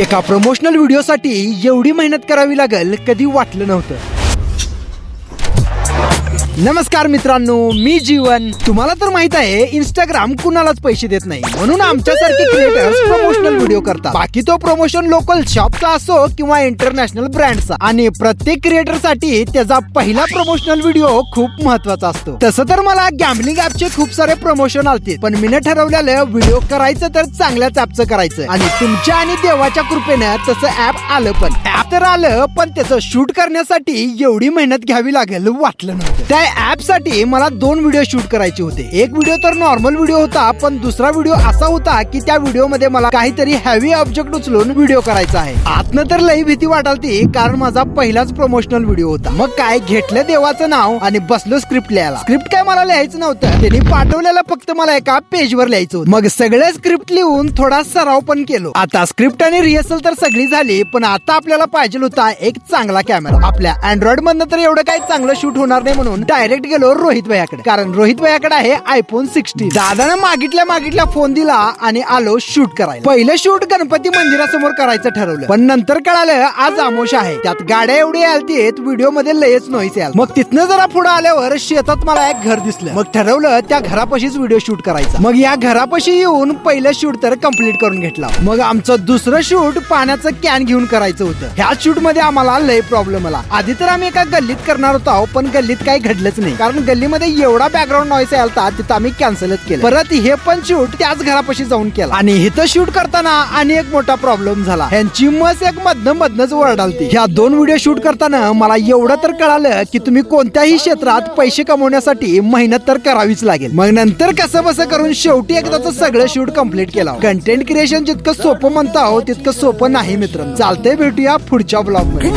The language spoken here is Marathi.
एका प्रमोशनल व्हिडिओसाठी एवढी मेहनत करावी लागेल कधी वाटलं नव्हतं. नमस्कार मित्रांनो मी जीवन. तुम्हाला तर माहीत आहे इंस्टाग्राम कुणालाच पैसे देत नाही. म्हणून आमच्यासारखे क्रिएटर्स प्रमोशनल व्हिडिओ करतात. बाकी तो प्रमोशन लोकल शॉपचा असो किंवा इंटरनॅशनल ब्रँडचा आणि प्रत्येक क्रिएटरसाठी त्याचा पहिला प्रमोशनल व्हिडिओ खूप महत्त्वाचा असतो. तसं तर मला गॅम्बलिंग ऍपचे खूप सारे प्रमोशन आलते. पण मी ठरवलेलं व्हिडिओ करायचं तर चांगल्याच ऍपचं करायचं. आणि तुमच्या आणि देवाच्या कृपेनं तसं ऍप आलं पण. ऍप तर आलं पण त्याचं शूट करण्यासाठी एवढी मेहनत घ्यावी लागेल वाटलं नव्हतं. या ऍपसाठी मला दोन व्हिडिओ शूट करायचे होते. एक व्हिडिओ तर नॉर्मल व्हिडिओ होता पण दुसरा व्हिडिओ असा होता की त्या व्हिडिओमध्ये मला काहीतरी हॅवी ऑब्जेक्ट उचलून व्हिडिओ करायचा आहे. आतनं तर लई भीती वाटालती कारण माझा पहिलाच प्रमोशनल व्हिडिओ होता. मग काय घेतलं देवाचं नाव आणि बसलो स्क्रिप्ट लिहायला. स्क्रिप्ट काय मला लिहायचं नव्हतं. त्यांनी पाठवलेलं फक्त मला एका पेजवर लिहायचं होतं. मग सगळं स्क्रिप्ट लिहून थोडा सराव पण केलो. आता स्क्रिप्ट आणि रिहर्सल तर सगळी झाली पण आता आपल्याला पाहिजे होता एक चांगला कॅमेरा आपल्या अँड्रॉइड मधनं तर एवढं काही चांगलं शूट होणार नाही म्हणून डायरेक्ट गेलो रोहित भैयाकडे. कारण रोहित भैयाकडे आहे आयफोन सिक्स्टी दादानं मागितल्या मागितल्या फोन दिला आणि आलो शूट करायला. पहिलं शूट गणपती मंदिरासमोर करायचं ठरवलं. पण नंतर कळालं आज आमोश आहे. त्यात गाड्या एवढी आलतीत व्हिडिओमध्ये लयच नॉईस याल मग तिथनं जरा पुढे आल्यावर शेतात मला एक घर दिसलं. मग ठरवलं त्या घरापाशीच व्हिडिओ शूट करायचा. मग या घरापाशी येऊन पहिलं शूट तर कंप्लीट करून घेतला. मग आमचं दुसरं शूट पाण्याचं कॅन घेऊन करायचं होतं. ह्या शूटमध्ये आम्हाला लय प्रॉब्लेम आला. आधी तर आम्ही एका गल्लीत करणार होतो पण गल्लीत काही घडलंच नाही. कारण गल्लीमध्ये एवढा बॅकग्राऊंड नॉईस आलता तिथं आम्ही कॅन्सलच केलं. परत हे पण शूट त्याच घरापाशी जाऊन केला. आणि इथं शूट करताना आणि एक मोठा प्रॉब्लेम झाला. ह्यांची मस एक मधनं मधनच वरडालती ह्या दोन व्हिडिओ शूट करताना मला एवढं तर कळालं की तुम्ही कोणत्याही क्षेत्रात पैसे कमवण्यासाठी मेहनत तर करावीच लागेल. मग नंतर कसं बसं करून शेवटी एकदाच सगळं शूट कंप्लीट केलं कंटेंट क्रिएशन जितकं सोपं म्हणता हो तितकं सोपं नाही मित्रांनो. चालतंय भेटूया पुढच्या ब्लॉगमध्ये.